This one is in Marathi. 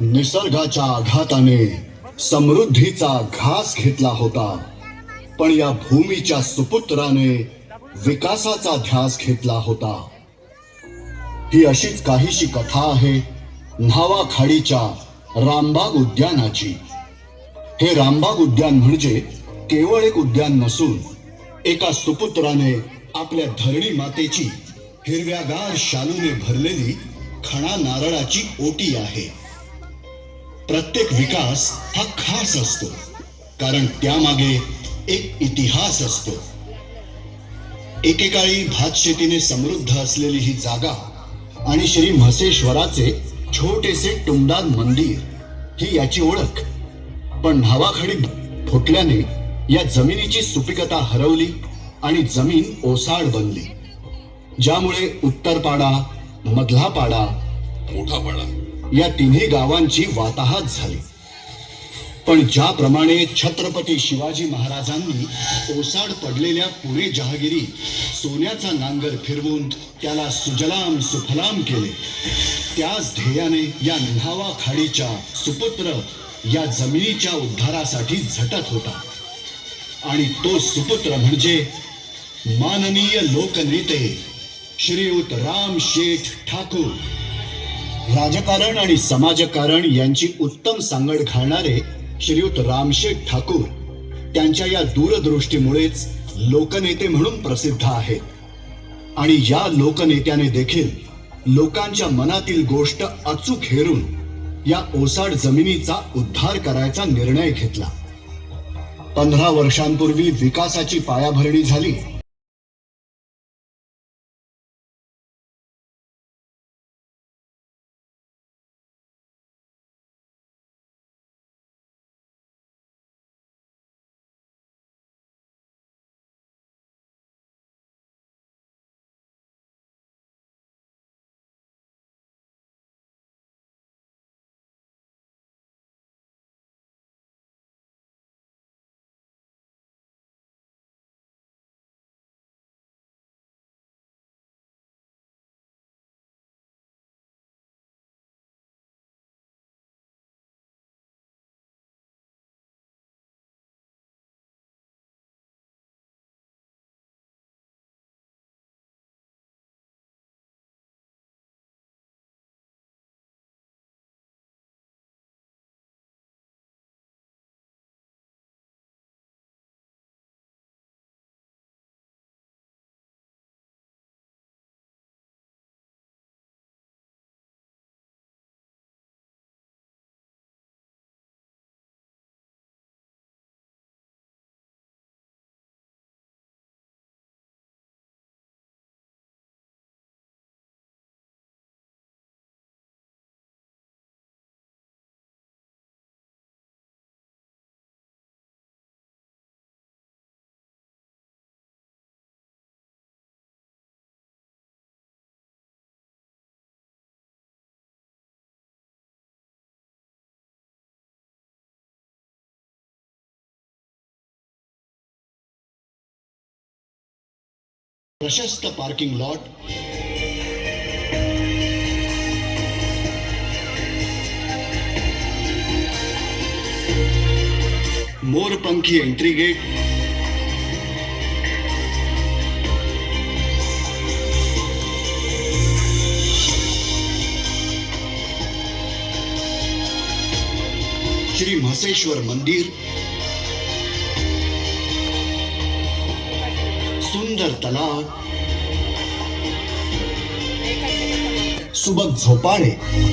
निसर्गाच्या आघाताने समृद्धीचा घास घेतला होता. पण या भूमीच्या सुपुत्राने विकासाचा ध्यास घेतला होता. ही अशीच काहीशी कथा आहे न्हावा खाडीच्या रामबाग उद्यानाची. हे रामबाग उद्यान म्हणजे केवळ एक उद्यान नसून एका सुपुत्राने आपल्या धरणी मातेची हिरव्यागार शालूने भरलेली खणा नारळाची ओटी आहे. प्रत्येक विकास हा खास असतो कारण त्यामागे एक इतिहास असतो. एकेकाळी भातशेतीने समृद्ध असलेली ही जागा आणि श्री म्हसेश्वराचे छोटेसे टुमदार मंदिर ही याची ओळख. पण न्हावाखाडी फुटल्याने या जमिनीची सुपिकता हरवली आणि जमीन ओसाड बनली. ज्यामुळे उत्तरपाडा मधला पाडा मोठा पाडा या तिन्ही गावांची वाताहत झाली. पण ज्याप्रमाणे छत्रपती शिवाजी महाराजांनी ओसाड पडलेल्या पुणे जहागिरी सोन्याचा नांगर फिरवून त्याला सुजलाम सुफलाम केले. त्याच ध्येयाने या न्हावा खाडीच्या सुपुत्र या जमिनीच्या उद्धारासाठी झटत होता. आणि तो सुपुत्र म्हणजे माननीय लोकनेते श्रीयुत राम शेठ ठाकूर. राजकारण आणि समाजकारण यांची उत्तम सांगड घालणारे श्रीयुत रामशेठ ठाकूर त्यांच्या या दूरदृष्टीमुळेच लोकनेते म्हणून प्रसिद्ध आहेत. आणि या लोकनेत्याने देखील लोकांच्या मनातील गोष्ट अचूक हेरून या ओसाड जमिनीचा उद्धार करायचा निर्णय घेतला. पंधरा वर्षांपूर्वी विकासाची पायाभरणी झाली. ಪ್ರಶಸ್ತ ಪಾರ್ಕಿಂಗ್ ಲಾಟ್ मोरपंखी एंट्री गेट श्री मसेश्वर मंदिर सुंदर तलाव. सुबक झोपाळे.